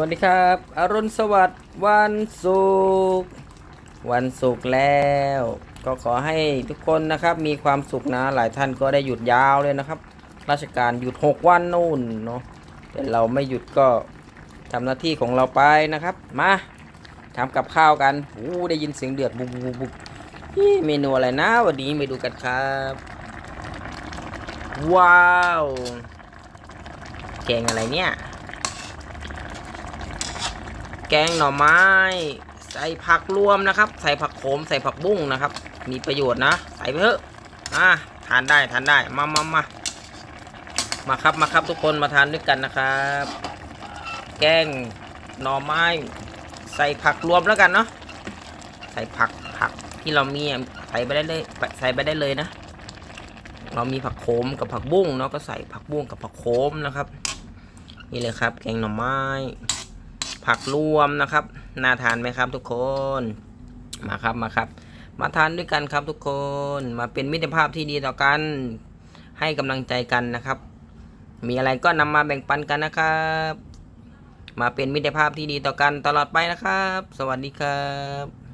วัสดีครับอรุณสวัสดิ์วันศุกร์วันศุกร์แล้ว ก็ขอให้ทุกคนนะครับมีความสุขนะหลายท่านก็ได้หยุดยาวเลยนะครับ ราชการหยุด 6 วันนู่นเนาะแต่เราไม่หยุดก็ทำหน้าที่ของเราไปนะครับ มาทำกับข้าวกันอู้ได้ยินเสียงเดือดบุบบุบบุบเมนูอะไรนะ วันนี้ไปดูกันครับ ว้าวแกงอะไรเนี่ย แกงหน่อไม้ ใส่ผักรวมนะครับ ใส่ผักโขมใส่ผักบุ้งนะครับ มีประโยชน์นะ ใส่ไปเถอะอะทานได้ทานได้มามามามาครับมาครับทุกคนมาทานด้วยกันนะครับ แกงหน่อไม้ ใส่ผักรวมแล้วกันเนาะใส่ผักผักที่เรามีใส่ไปได้เลยใส่ไปได้เลยนะ เรามีผักโขมกับผักบุ้งเนาะก็ใส่ผักบุ้งกับผักโขมนะครับ นี่เลยครับ แกงหน่อไม้ ผักรวมนะครับ น่าทานไหมครับทุกคน มาครับมาครับ มาทานด้วยกันครับทุกคน มาเป็นมิตรภาพที่ดีต่อกัน ให้กำลังใจกันนะครับ มีอะไรก็นำมาแบ่งปันกันนะครับ มาเป็นมิตรภาพที่ดีต่อกันตลอดไปนะครับ สวัสดีครับ